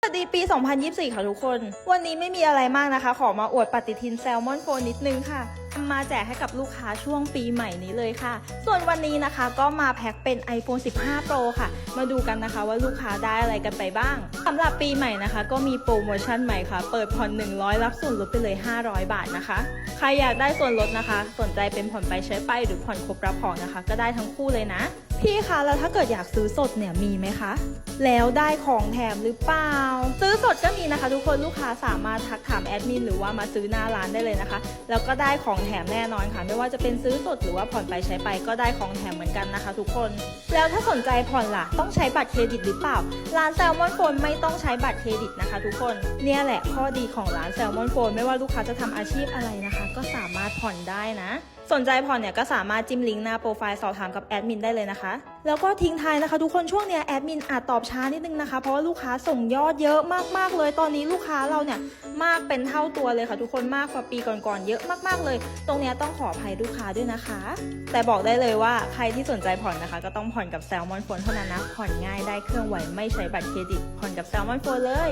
สวัสดีปี 2024 ค่ะทุกคน วันนี้ไม่มีอะไรมากนะคะ ขอมาอวดปฏิทินแซลมอนโฟนนิดนึงค่ะทำมาแจกให้กับลูกค้าช่วงปีใหม่นี้เลยค่ะ ส่วนวันนี้นะคะก็มาแพ็คเป็น iPhone 15 Pro ค่ะ มาดูกันนะคะว่าลูกค้าได้อะไรกันไปบ้างสำหรับปีใหม่นะคะ ก็มีโปรโมชั่นใหม่ค่ะ เปิดผ่อน 100 รับส่วนลดไปเลย 500 บาทนะคะ ใครอยากได้ส่วนลดนะคะ สนใจเป็นผ่อนไปใช้ไปหรือผ่อนครบรับของนะคะ ก็ได้ทั้งคู่เลยนะ พี่คะแล้วถ้าเกิดอยากซื้อสดเนี่ยมีไหมคะ แล้วได้ของแถมหรือเปล่า ซื้อสดก็มีนะคะ ทุกคนลูกค้าสามารถทักถามแอดมินหรือว่ามาซื้อหน้าร้านได้เลยนะคะ แล้วก็ได้ของแถมแน่นอนค่ะ ไม่ว่าจะเป็นซื้อสดหรือว่าผ่อนไปใช้ไปก็ได้ของแถมเหมือนกันนะคะ ทุกคน แล้วถ้าสนใจผ่อนล่ะต้องใช้บัตรเครดิตหรือเปล่า ร้านแซลมอนโฟนไม่ต้องใช้บัตรเครดิตนะคะ ทุกคนเนี่ยแหละข้อดีของร้านแซลมอนโฟนไม่ว่าลูกค้าจะทำอาชีพอะไรนะคะ ก็สามารถผ่อนได้นะ สนใจผ่อนเนี่ยก็สามารถจิ้มลิงก์หน้าโปรไฟล์สอบถามกับแอดมินได้เลยนะคะแล้วก็ทิ้งท้ายนะคะ ทุกคนช่วงเนี้ยแอดมินอาจตอบช้านิดนึงนะคะ เพราะว่าลูกค้าส่งยอดเยอะมากๆเลย ตอนนี้ลูกค้าเราเนี่ยมากเป็นเท่าตัวเลยค่ะ ทุกคนมากกว่าปีก่อนๆเยอะมากๆเลย ตรงเนี้ยต้องขออภัยลูกค้าด้วยนะคะ แต่บอกได้เลยว่าใครที่สนใจผ่อนนะคะ ก็ต้องผ่อนกับแซลมอนโฟนเท่านั้นนะผ่อนง่ายได้เครื่องไหวไม่ใช้บัตรเครดิตผ่อนกับแซลมอนโฟนเลย